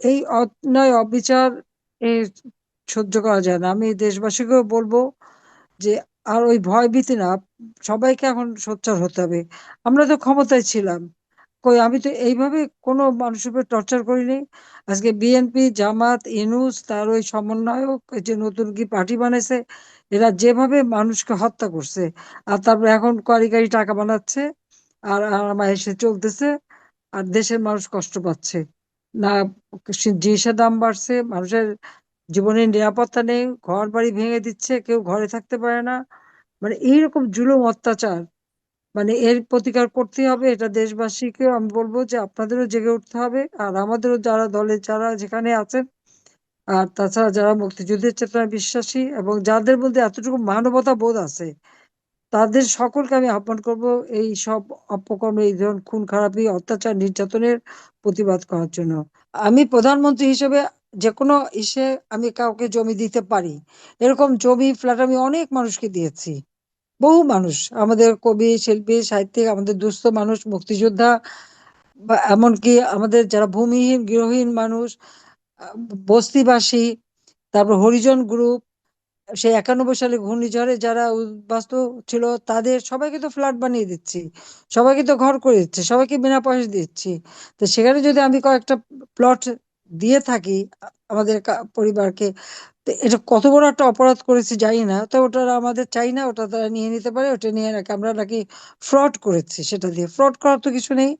এই অন্যায় অবিচার এ সহ্য করা যায় না। আমি দেশবাসীকেও বলব যে, আর ওই ভয় ভীতি না, সবাইকে এখন সোচ্চার হতে হবে। আমরা তো ক্ষমতায় ছিলাম। কই, আমি তো এইভাবে কোনো মানুষের উপর টর্চার করিনি। আজকে বিএনপি, জামাত, ইনুস, তার ওই সমন্বয়ক যে নতুন কি পার্টি বানাইছে, এরা যেভাবে মানুষকে হত্যা করছে, আর তারপর এখন কারি কারি টাকা বানাচ্ছে আর আমার এসে চলতেছে, আর দেশের মানুষ কষ্ট পাচ্ছে। না জিনিসের দাম বাড়ছে, মানুষের জীবনের নিরাপত্তা নেই, ঘর বাড়ি ভেঙে দিচ্ছে, কেউ ঘরে থাকতে পারে না। মানে এইরকম জুলুম অত্যাচার। মানে এর প্রতিকার করতে হবে, এটা দেশবাসীকে আমি বলব যে আপনাদেরও জেগে উঠতে হবে, আর আমাদেরও যারা দলে, যারা যেখানে আছেন, আর তাছাড়া যারা মুক্তিযুদ্ধের চেতনায় বিশ্বাসী, এবং যাদের মধ্যে এতটুকু মানবতা বোধ আছে তাদের সকলকে আমি আহ্বান করব এই সব অপকর্ম, এই ধরনের খুন খারাপি অত্যাচার, নির্যাতনের প্রতিবাদ করার জন্য। আমি প্রধানমন্ত্রী হিসেবে যে কোনো ইসে আমি কাউকে জমি দিতে পারি। এরকম জমি, ফ্ল্যাট আমি অনেক মানুষকে দিয়েছি। বহু মানুষ, আমাদের কবি, শিল্পী, সাহিত্যিক, আমাদের দুস্থ মানুষ, মুক্তিযোদ্ধা, বা এমনকি আমাদের যারা ভূমিহীন, গৃহহীন মানুষ বস্তিবাসী, তারপর হরিজন গ্রুপ সেই একানব্বই সালে ঘূর্ণিঝড়ে যারা উদ্বাস্তু ছিল, তাদের সবাইকে তো ফ্ল্যাট বানিয়ে দিচ্ছি, সবাইকে তো ঘর করে দিচ্ছি, সবাইকে বিনা পয়সা দিচ্ছি। তো সেখানে যদি আমি কয়েকটা প্লট দিয়ে থাকি, আমাদের পরিবারকে এটা কত বড় একটা অপরাধ করেছি জানি না, তো ওটা আমাদের চাই না, ওটা তারা নিয়ে নিতে পারে, ওটা নিয়ে নাকি আমরা নাকি ফ্রড করেছি সেটা দিয়ে। ফ্রড করার তো কিছু নেই।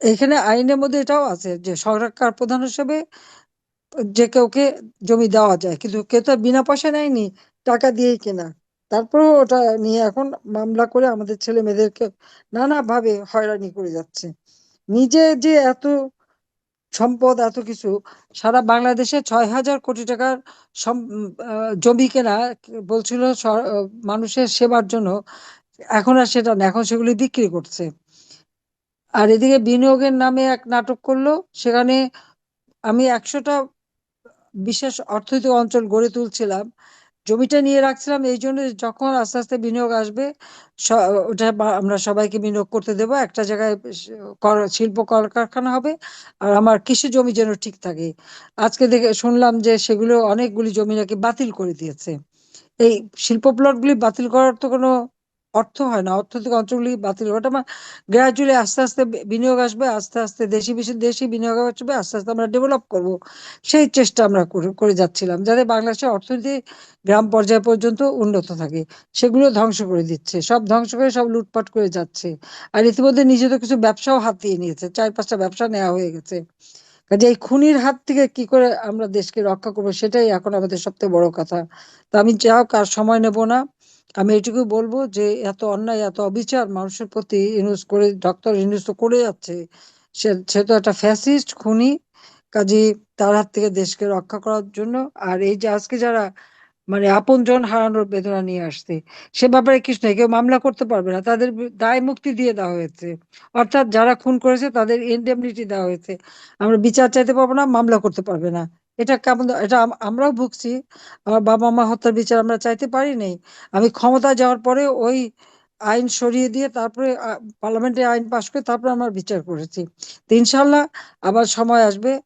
এখানে আইনের মধ্যে এটাও আছে যে সরকার প্রধান হিসেবে যে কাউকে জমি দেওয়া যায়, কিন্তু কেউ তো বিনা পয়সা নেয়নি, টাকা দিয়েই কেনা। তারপরেও ওটা নিয়ে এখন মামলা করে আমাদের ছেলে মেয়েদেরকে নানাভাবে হয়রানি করে যাচ্ছে। নিজে যে এত সম্পদ, এত কিছু, সারা বাংলাদেশে ছয় হাজার কোটি টাকার জমি কেনা বলছিল মানুষের সেবার জন্য, এখন আর সেটা না, এখন সেগুলি বিক্রি করছে। আর এদিকে বিনিয়োগের নামে এক নাটক করল, সেখানে আমি একশোটা বিশেষ অর্থনৈতিক অঞ্চল গড়ে তুলছিলাম। জমিটা নিয়ে রাখছিলাম, এই জন্য যখন আস্তে আস্তে বিনিয়োগ আসবে ওটা আমরা সবাইকে বিনিয়োগ করতে দেবো। একটা জায়গায় শিল্প কলকারখানা হবে আর আমার কৃষি জমি যেন ঠিক থাকে। আজকে দেখে, শুনলাম যে সেগুলো অনেকগুলি জমি নাকি বাতিল করে দিয়েছে। এই শিল্প প্লটগুলি বাতিল করার তো কোনো অর্থ হয় না। অর্থনৈতিক অঞ্চলগুলি বাতিল করাটা আমার গ্রাজুয়ালি আস্তে আস্তে বিনিয়োগ আসবে, আস্তে আস্তে দেশি বেশি, দেশি বিনিয়োগ আসবে, আস্তে আস্তে আমরা ডেভেলপ করব। সেই চেষ্টা আমরা করে করে যাচ্ছিলাম যাতে বাংলাদেশের অর্থনীতি গ্রাম পর্যায় পর্যন্ত উন্নত থাকে। সেগুলো ধ্বংস করে দিচ্ছে। সব ধ্বংস করে সব লুটপাট করে যাচ্ছে। আর ইতিমধ্যে নিজেদের কিছু ব্যবসাও হাতিয়ে নিয়েছে। চার পাঁচটা ব্যবসা নেওয়া হয়ে গেছে। কাজে এই খুনির হাত থেকে কি করে আমরা দেশকে রক্ষা করব সেটাই এখন আমাদের সবথেকে বড় কথা। তো আমি যাও কার সময় নেব না। আমি এটুকু বলব যে, এত অন্যায়, এত অবিচার মানুষের প্রতি ইউনুস করে, ডক্টর ইউনুস তো করে যাচ্ছে। সে তো একটা ফ্যাসিস্ট খুনি, কাজে তার হাত থেকে দেশকে রক্ষা করার জন্য। আর এই যে আজকে যারা মানে আপনজন হারানোর বেদনা নিয়ে আসছে, সে ব্যাপারে নেই, কেউ মামলা করতে পারবে না। তাদের দায় মুক্তি দিয়ে দেওয়া হয়েছে। অর্থাৎ যারা খুন করেছে তাদের ইনডেমনিটি দেওয়া হয়েছে। আমরা বিচার চাইতে পারব না, মামলা করতে পারবে না। এটা কেমন এটা আমরাও ভুগছি। আমার বাবা মা হত্যার বিচার আমরা চাইতে পারি নাই আমি ক্ষমতা যাওয়ার পরে ওই আইন সরিয়ে দিয়ে তারপরে পার্লামেন্টে আইন পাশ করে তারপরে আমার বিচার করেছি। তো ইনশাল্লাহ আবার সময় আসবে।